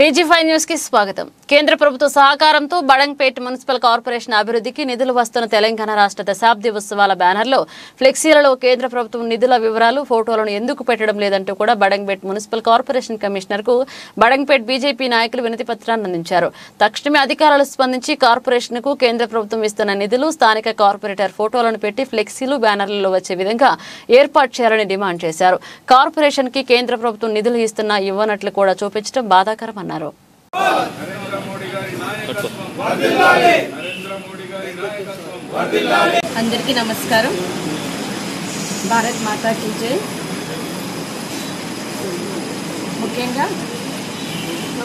TG five న్యూస్కి స్వాగతం. కేంద్ర ప్రభుత్వ సహకారంతో బడంగ్పేట్ మున్సిపల్ కార్పొరేషన్ అభివృద్ధికి నిధులు వస్తున్న తెలంగాణ రాష్ట్ర దశాబ్ది ఉత్సవాల బ్యానర్లో ఫ్లెక్సీలలో కేంద్ర ప్రభుత్వం నిధుల వివరాలు ఫోటోలను ఎందుకు పెట్టడం లేదంటూ కూడా బడంగ్పేట్ మున్సిపల్ కార్పొరేషన్ కమిషనర్కు బడంగ్పేట్ బీజేపీ నాయకులు వినతి పత్రాన్ని అందించారు. తక్షణమే అధికారులు స్పందించి కార్పొరేషన్కు కేంద్ర ప్రభుత్వం ఇస్తున్న నిధులు స్థానిక కార్పొరేటర్ ఫోటోలను పెట్టి ఫ్లెక్సీలు బ్యానర్లలో వచ్చే విధంగా ఏర్పాటు చేయాలని డిమాండ్ చేశారు. కార్పొరేషన్కి కేంద్ర ప్రభుత్వం నిధులు ఇస్తున్నా ఇవ్వనట్లు కూడా చూపించడం బాధాకరమన్నారు అందరికీ నమస్కారం. భారత్ మాతా కీ ముఖ్యంగా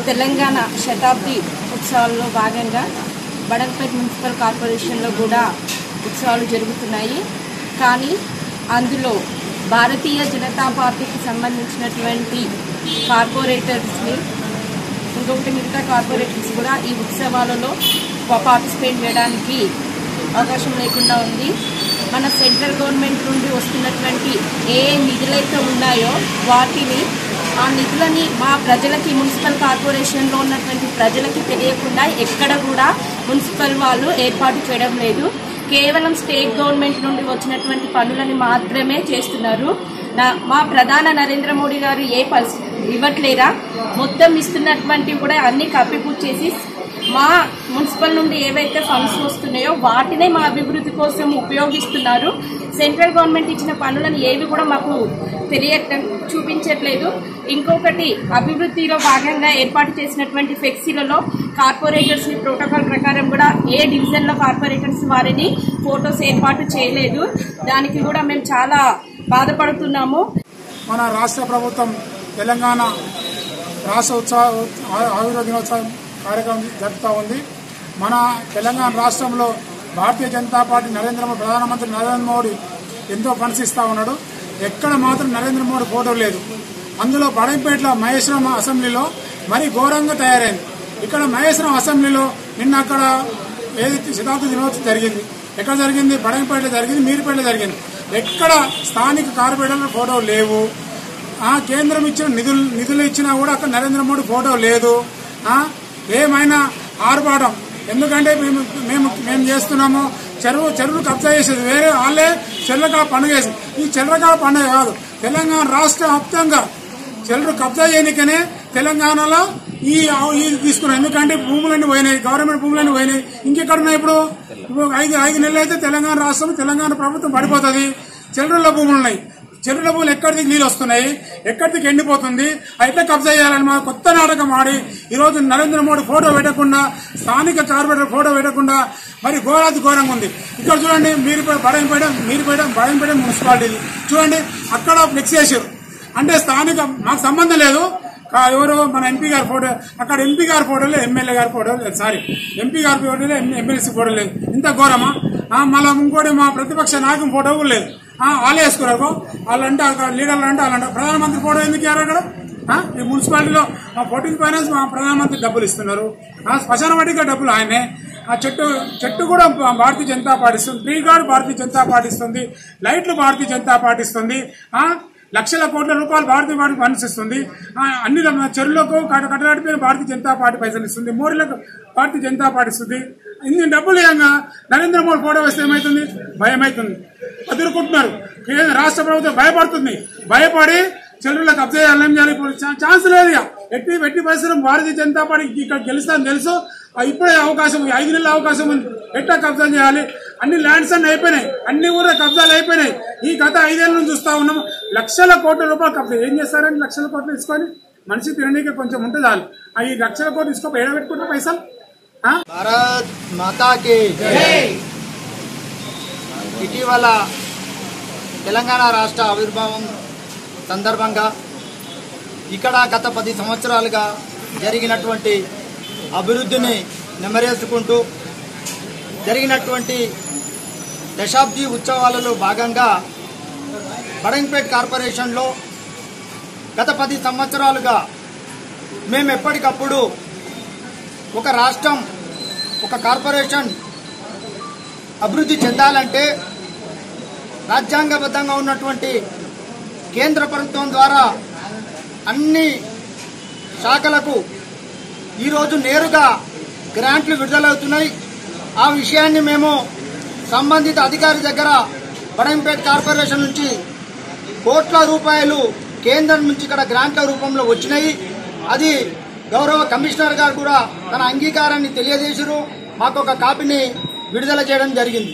తెలంగాణ శతాబ్ది ఉత్సవాల్లో భాగంగా బడంపేట్ మున్సిపల్ కార్పొరేషన్లో కూడా ఉత్సవాలు జరుగుతున్నాయి. కానీ అందులో భారతీయ జనతా పార్టీకి సంబంధించినటువంటి కార్పొరేటర్స్ని ఇంకొకటి మిగతా కార్పొరేషన్స్ కూడా ఈ ఉత్సవాలలో పార్టిసిపేట్ చేయడానికి అవకాశం లేకుండా ఉంది. మన సెంట్రల్ గవర్నమెంట్ నుండి వస్తున్నటువంటి ఏ నిధులైతే ఉన్నాయో వాటిని ఆ నిధులని మా ప్రజలకి మున్సిపల్ కార్పొరేషన్లో ఉన్నటువంటి ప్రజలకి తెలియకుండా ఎక్కడ కూడా మున్సిపల్ వాళ్ళు ఏర్పాటు చేయడం లేదు. కేవలం స్టేట్ గవర్నమెంట్ నుండి వచ్చినటువంటి పనులని మాత్రమే చేస్తున్నారు. నా మా ప్రధాన నరేంద్ర మోడీ గారు ఏ పరిస్థితి ఇవ్వట్లేదా? మొత్తం ఇస్తున్నటువంటివి కూడా అన్ని కప్పిపుచ్చేసి మా మున్సిపల్ నుండి ఏవైతే ఫండ్స్ వస్తున్నాయో వాటినే మా అభివృద్ధి కోసం ఉపయోగిస్తున్నారు. సెంట్రల్ గవర్నమెంట్ ఇచ్చిన పనులను ఏవి కూడా మాకు తెలియ చూపించట్లేదు. ఇంకొకటి అభివృద్ధిలో భాగంగా ఏర్పాటు చేసినటువంటి ఫ్లెక్సీలలో కార్పొరేటర్స్ని ప్రోటోకాల్ ప్రకారం కూడా ఏ డివిజన్లో కార్పొరేటర్స్ వారిని ఫొటోస్ ఏర్పాటు చేయలేదు. దానికి కూడా మేము చాలా బాధపడుతున్నాము. మన రాష్ట్ర ప్రభుత్వం తెలంగాణ రాష్ట్ర ఉత్సవ ఆ- ఆవిర్భావ దినోత్సవం కార్యక్రమం జరుపుతూ ఉంది. మన తెలంగాణ రాష్ట్రంలో భారతీయ జనతా పార్టీ నరేంద్ర మోడీ ప్రధానమంత్రి నరేంద్ర మోడీ ఎంతో ఫండ్స్ ఇస్తా ఉన్నాడు. ఎక్కడ మాత్రం నరేంద్ర మోడీ ఫోటో లేదు. అందులో బడంపేటలో మహేశ్వరం అసెంబ్లీలో మరీ ఘోరంగా తయారైంది. ఇక్కడ మహేశ్వరం అసెంబ్లీలో నిన్న అక్కడ ఏదైతే శతాబ్ది దినోత్సవం జరిగింది. ఎక్కడ జరిగింది? బడంపేటలో జరిగింది మీరుపేటలో జరిగింది. ఎక్కడ స్థానిక కార్పొరేటర్ల ఫోటో లేవు. ఆ కేంద్రం ఇచ్చిన నిధులు నిధులు ఇచ్చినా కూడా అక్కడ నరేంద్ర మోడీ ఫోటో లేదు. ఏమైనా ఆర్భాటం. ఎందుకంటే మేము మేము మేము చేస్తున్నాము. చెరువు చెరువులు కబ్జా చేసేది వేరే వాళ్ళే. చెల్లకాల పండుగ చేసేది. ఈ చెల్లకాల పండుగ కాదు. తెలంగాణ రాష్ట్ర వ్యాప్తంగా చెల్లరు కబ్జా చేయనికనే తెలంగాణలో ఈ ఈ తీసుకున్నాం. ఎందుకంటే భూములన్నీ పోయినాయి. గవర్నమెంట్ భూములన్నీ పోయినాయి. ఇంకెక్కడున్నాయి ఇప్పుడు? ఇప్పుడు ఐదు ఐదు నెలలు అయితే తెలంగాణ రాష్ట్రం తెలంగాణ ప్రభుత్వం పడిపోతుంది. చెల్లరుల భూములు ఉన్నాయి చెరువుల భూములు ఎక్కడికి నీళ్ళు వస్తున్నాయి? ఎక్కడికి ఎండిపోతుంది? అయితే కబ్జా చేయాలని మా కొత్త నాటకం ఆడి ఈ రోజు నరేంద్ర మోడీ ఫోటో పెట్టకుండా స్థానిక కార్పొరేటర్ ఫోటో పెట్టకుండా మరి ఘోరాది ఘోరంగా ఉంది. ఇక్కడ చూడండి మీరు బడంపేట మీరుపేట బడంపేట మున్సిపాలిటీ. చూడండి అక్కడ ఫ్లెక్స్ చేశారు. అంటే స్థానిక మాకు సంబంధం లేదు. కా- ఎవరు మన ఎంపీ గారి ఫోటో అక్కడ ఎంపీ గారి ఫోటో లేదు ఎమ్మెల్యే గారి ఫోటో లేదు సారీ. ఎంపీ గారి ఫోటో లేదు ఎమ్మెల్సీ ఫోటో లేదు. ఇంత ఘోరమా? మళ్ళీ ఇంకోటి మా ప్రతిపక్ష నాయకుని ఫోటో కూడా లేదు. వాళ్ళు వేసుకున్నారు వాళ్ళంటే అక్కడ లీడర్లు అంటే వాళ్ళంటే ప్రధానమంత్రి ఫోటో ఎందుకు ఇయ్యారు అక్కడ? ఈ మున్సిపాలిటీలో మా ఫోర్టీన్ ఫైనాన్స్ మా ప్రధానమంత్రి డబ్బులు ఇస్తున్నారు. ఆ, శ్మశాన వాటిగా డబ్బులు ఆయనే. ఆ చెట్టు చెట్టు కూడా భారతీయ జనతా పార్టీ ఇస్తుంది. Tree guard Bharatiya Janata party ఇస్తుంది. లైట్లు భారతీయ జనతా పార్టీ ఇస్తుంది. లక్షల కోట్ల రూపాయలు భారతీయ పార్టీ ఫండ్స్ ఇస్తుంది అన్ని ర- చెరువులకు కట్ట- కట్టడాడిపోయిన భారతీయ జనతా పార్టీ పైసలు ఇస్తుంది. మోడీలకు భారతీయ జనతా పార్టీ ఇస్తుంది. ఇన్ని డబ్బులు ఏకంగా నరేంద్ర మోడీ ఫోటో వస్తే ఏమైతుంది? భయం అవుతుంది అదురుకుంటున్నారు. కేంద్ర రాష్ట్ర ప్రభుత్వం భయపడుతుంది. భయపడి చెరువులకు కబ్జా చేయాలని చేయాలి ఛాన్స్ లేదు ఇక. ఎట్టి ఎట్టి పరిస్థితులు భారతీయ జనతా పార్టీ ఇక్కడ గెలుస్తాను తెలుసు. ఆ ఇప్పుడే అవకాశం ఐదు నెలల అవకాశం ఉంది. ఎట్లా కబ్జా చేయాలి? అన్ని ల్యాండ్స్ అన్ని అయిపోయినాయి. అన్ని ఊర్ల కబ్జాలు అయిపోయినాయి. ఈ గత ఐదేళ్ళ నుంచి చూస్తా ఉన్నాము. లక్షల కోట్ల రూపాయలు కబ్జా. ఏం చేస్తారండి లక్షల కోట్లు తీసుకొని? మనిషి తినడానికి కొంచెం ఉంటే చాలు. ఆ ఈ లక్షల కోట్లు తీసుకో ఏడబెట్టుకుంటారు పైసలు? భారత్ మాతాకి ఇటీవల తెలంగాణ రాష్ట్ర ఆవిర్భావం సందర్భంగా ఇక్కడ గత పది సంవత్సరాలుగా జరిగినటువంటి అభివృద్ధిని నెమరేసుకుంటూ జరిగినటువంటి దశాబ్ది ఉత్సవాలలో భాగంగా బడంపేట్ కార్పొరేషన్లో గత పది సంవత్సరాలుగా మేము ఎప్పటికప్పుడు ఒక రాష్ట్రం ఒక కార్పొరేషన్ అభివృద్ధి చెందాలంటే రాజ్యాంగబద్ధంగా ఉన్నటువంటి కేంద్ర ప్రభుత్వం ద్వారా అన్ని శాఖలకు ఈరోజు నేరుగా గ్రాంట్లు విడుదలవుతున్నాయి. ఆ విషయాన్ని మేము సంబంధిత అధికారి దగ్గర బడంపేట కార్పొరేషన్ నుంచి కోట్ల రూపాయలు కేంద్రం నుంచి ఇక్కడ గ్రాంట్ల రూపంలో వచ్చినాయి. అది గౌరవ కమిషనర్ గారు కూడా తన అంగీకారాన్ని తెలియజేశారు మాకు ఒక కాపీని విడుదల చేయడం జరిగింది.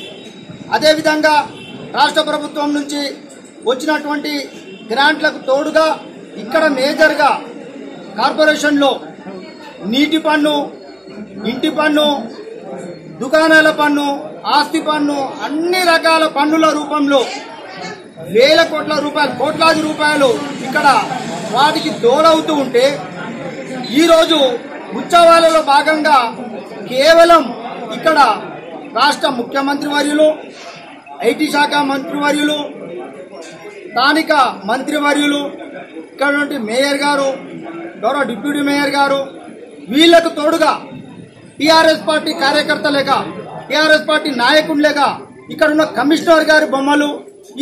అదేవిధంగా రాష్ట్ర ప్రభుత్వం నుంచి వచ్చినటువంటి గ్రాంట్లకు తోడుగా ఇక్కడ మేజర్గా కార్పొరేషన్లో నీటి పన్ను ఇంటి పన్ను దుకాణాల పన్ను ఆస్తి పన్ను అన్ని రకాల పన్నుల రూపంలో వేల కోట్ల రూపాయలు కోట్లాది రూపాయలు ఇక్కడ వాటికి తోడవుతూ ఉంటే ఈరోజు ఉత్సవాలలో భాగంగా కేవలం ఇక్కడ రాష్ట్ర ముఖ్యమంత్రి వర్యులు ఐటీ శాఖ మంత్రి వర్యులు స్థానిక మంత్రివర్యులు ఇక్కడ మేయర్ గారు గౌరవ డిప్యూటీ మేయర్ గారు వీళ్ళకు తోడుగా టిఆర్ఎస్ పార్టీ కార్యకర్తలేగా టిఆర్ఎస్ పార్టీ నాయకుడిలేక ఇక్కడ ఉన్న కమిషనర్ గారి బొమ్మలు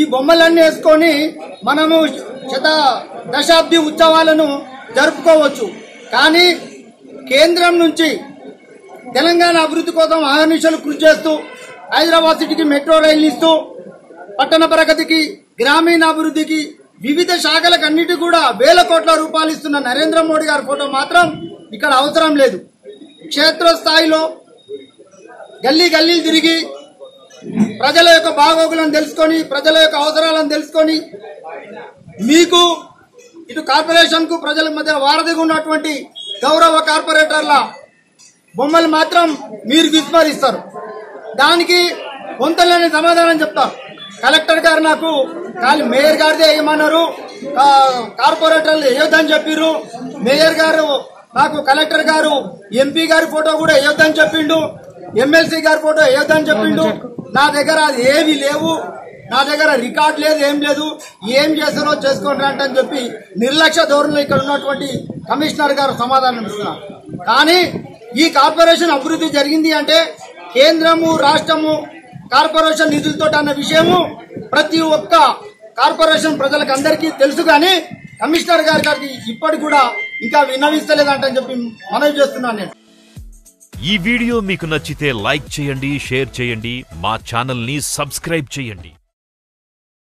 ఈ బొమ్మలన్నీ వేసుకొని మనము శత దశాబ్ది ఉత్సవాలను జరుపుకోవచ్చు. కానీ కేంద్రం నుంచి తెలంగాణ అభివృద్ధి కోసం ఆహర్నిశలు కృషి చేస్తూ హైదరాబాద్ సిటీకి మెట్రో రైలు ఇస్తూ పట్టణ ప్రగతికి గ్రామీణ అభివృద్ధికి వివిధ శాఖలకు అన్నిటి కూడా వేల కోట్ల రూపాయలు ఇస్తున్న నరేంద్ర మోడీ గారి ఫోటో మాత్రం ఇక్కడ అవసరం లేదు. క్షేత్రస్థాయిలో గల్లీ గల్లీ తిరిగి ప్రజల యొక్క బాగోగులను తెలుసుకొని ప్రజల యొక్క అవసరాలను తెలుసుకొని మీకు ఇటు కార్పొరేషన్కు ప్రజల మధ్య వారధిగా ఉన్నటువంటి గౌరవ కార్పొరేటర్ల బొమ్మలు మాత్రం మీరు విస్మరిస్తారు. దానికి పొంతలేని సమాధానం చెప్తారు. కలెక్టర్ గారు నాకు ఖాళీ మేయర్ గారిదే ఏమన్నారు? కార్పొరేటర్లు ఏదని చెప్పిర్రు? మేయర్ గారు నాకు కలెక్టర్ గారు ఎంపీ గారి ఫోటో కూడా వేయొద్దని చెప్పిండు ఎమ్మెల్సీ గారి ఫోటో వేయొద్దని చెప్పిండు. నా దగ్గర అది ఏవి లేవు. నా దగ్గర రికార్డ్ లేదు ఏం లేదు. ఏం చేస్తారో చేసుకోండి అంటే అని చెప్పి నిర్లక్ష్య ధోరణిలో ఇక్కడ ఉన్నటువంటి కమిషనర్ గారు సమాధానం ఇస్తున్నారు కానీ ఈ కార్పొరేషన్ అభివృద్ధి జరిగింది అంటే కేంద్రము రాష్ట్రము కార్పొరేషన్ నిధులతో అన్న విషయము ప్రతి ఒక్క కార్పొరేషన్ ప్రజలకు అందరికీ తెలుసు కానీ కమిషనర్ గారి గారికి ఇప్పటికి కూడా ఇంకా విన్నవిస్తలేదంటని చెప్పి మనవి చేస్తున్నాను నేను. ఈ వీడియో మీకు నచ్చితే లైక్ చేయండి షేర్ చేయండి మా ఛానల్ని సబ్స్క్రైబ్ చేయండి.